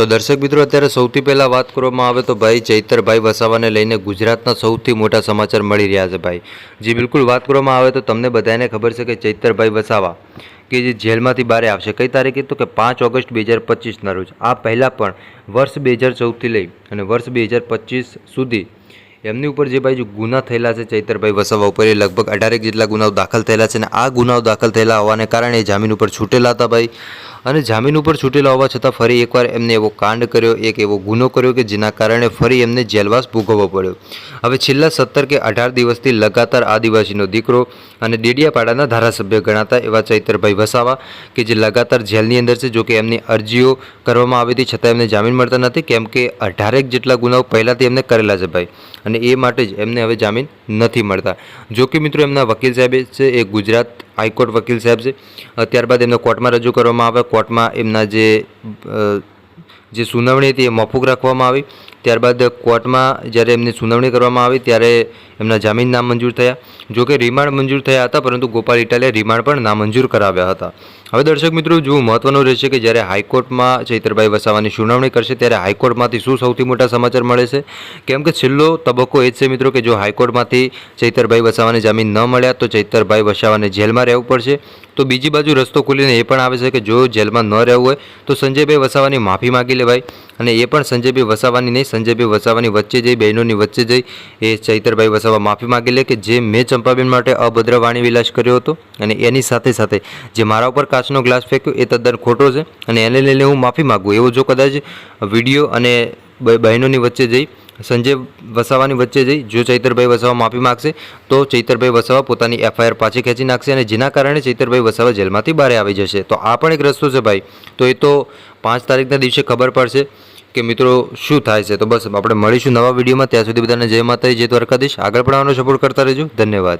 તો દર્શક મિત્રો, અત્યારે સૌથી પહેલાં વાત કરવામાં આવે તો ભાઈ ચૈતરભાઈ વસાવાને લઈને ગુજરાતના સૌથી મોટા સમાચાર મળી રહ્યા છે ભાઈ. જે, બિલકુલ વાત કરવામાં આવે તો તમને બધાને ખબર છે કે ચૈતરભાઈ વસાવા કે જે જેલમાંથી બહાર આવશે, કઈ તારીખે તો કે પાંચ ઓગસ્ટ બે હજાર પચીસના રોજ. આ પહેલાં પણ વર્ષ બે હજાર ચૌદથી લઈ અને વર્ષ બે હજાર પચીસ સુધી એમની ઉપર જે ભાઈ ગુના થયેલા છે ચૈતરભાઈ વસાવા ઉપર, એ લગભગ અઢારેક જેટલા ગુનાઓ દાખલ થયેલા છે અને આ ગુનાઓ દાખલ થયેલા હોવાને કારણે જામીન ઉપર છૂટેલા હતા ભાઈ. અને જામીન ઉપર છૂટેલા હોવા છતાં ફરી એકવાર એમને એવો કાંડ કર્યો, એક એવો ગુનો કર્યો કે જેના કારણે ફરી એમને જેલવાસ ભોગવવો પડ્યો. હવે છેલ્લા સત્તર કે અઢાર દિવસથી લગાતાર આદિવાસીનો દીકરો અને ડેડિયાપાડાના ધારાસભ્ય ગણાતા એવા ચૈતરભાઈ વસાવા કે જે લગાતાર જેલની અંદર છે, જો કે એમની અરજીઓ કરવામાં આવી હતી, છતાં એમને જામીન મળતા નથી, કેમ કે અઢારેક જેટલા ગુનાઓ પહેલાંથી એમને કરેલા છે ભાઈ. અને એ માટે જ એમને હવે જામીન નથી મળતા. જો કે મિત્રો, એમના વકીલ સાહેબે છે, એ ગુજરાત હાઈકોર્ટ વકીલ સાહેબ છે. ત્યારબાદ એમને કોર્ટમાં રજૂ કરવામાં આવે કોર્ટમાં એમના જે જે સુનાવણી હતી એ મોફુક રાખવામાં આવી. ત્યારબાદ કોર્ટમાં જ્યારે એમની સુનાવણી કરવામાં આવી, ત્યારે એમના જામીન નામંજૂર થયા. જો કે રિમાન્ડ મંજૂર થયા હતા, પરંતુ ગોપાલ ઇટાલિયા રિમાન્ડ પણ નામંજૂર કરાવ્યા હતા. હવે દર્શક મિત્રો જોવું મહત્વનું રહેશે કે જ્યારે હાઈકોર્ટમાં ચૈતરભાઈ વસાવાની સુનાવણી કરશે, ત્યારે હાઈકોર્ટમાંથી શું સૌથી મોટા સમાચાર મળે છે? કેમ કે છેલ્લો તબક્કો એ જ છે મિત્રો કે જો હાઈકોર્ટમાંથી ચૈતરભાઈ વસાવાને જામીન ન મળ્યા, તો ચૈતરભાઈ વસાવાને જેલમાં રહેવું પડશે. તો બીજી બાજુ રસ્તો ખુલીને એ પણ આવે છે કે જો જેલમાં ન રહેવું હોય, તો સંજયભાઈ વસાવાની માફી માગી લેવાય. અને એ પણ સંજયભાઈ વસાવાની નહીં સંજયભાઈ વસાવાની વચ્ચે જઈ, બહેનોની વચ્ચે જઈ. એ ચૈતરભાઈ વસાવા માફી માગી લે કે જે મેં ચંપાબેન માટે અભદ્ર વાણી વિલાસ કર્યો હતો અને એની સાથે સાથે જે મારા ઉપર કાચનો ગ્લાસ ફેંક્યો એ તદ્દન ખોટો છે અને એને લઈને હું માફી માગું એવો જો કદાચ વીડિયો અને બહેનોની વચ્ચે જઈ, સંજય વસાવાની વચ્ચે જઈ, જો ચૈતરભાઈ વસાવા માફી માગશે તો ચૈતરભાઈ વસાવા પોતાની એફઆઈઆર પાછી ખેંચી નાખશે અને જેના કારણે ચૈતરભાઈ વસાવા જેલમાંથી બહાર આવી જશે. તો આ પણ એક રસ્તો છે ભાઈ. તો એ તો પાંચ તારીખના દિવસે ખબર પડશે. કે મિત્રો, શું થાય છે? તો બસ, આપણે મળીશું નવા વિડીયોમાં. ત્યાં સુધી બધાને જય માતાજી, જય દ્વારકાધીશ. આગળ પણ આવવાનો સપોર્ટ કરતા રહેજો. ધન્યવાદ.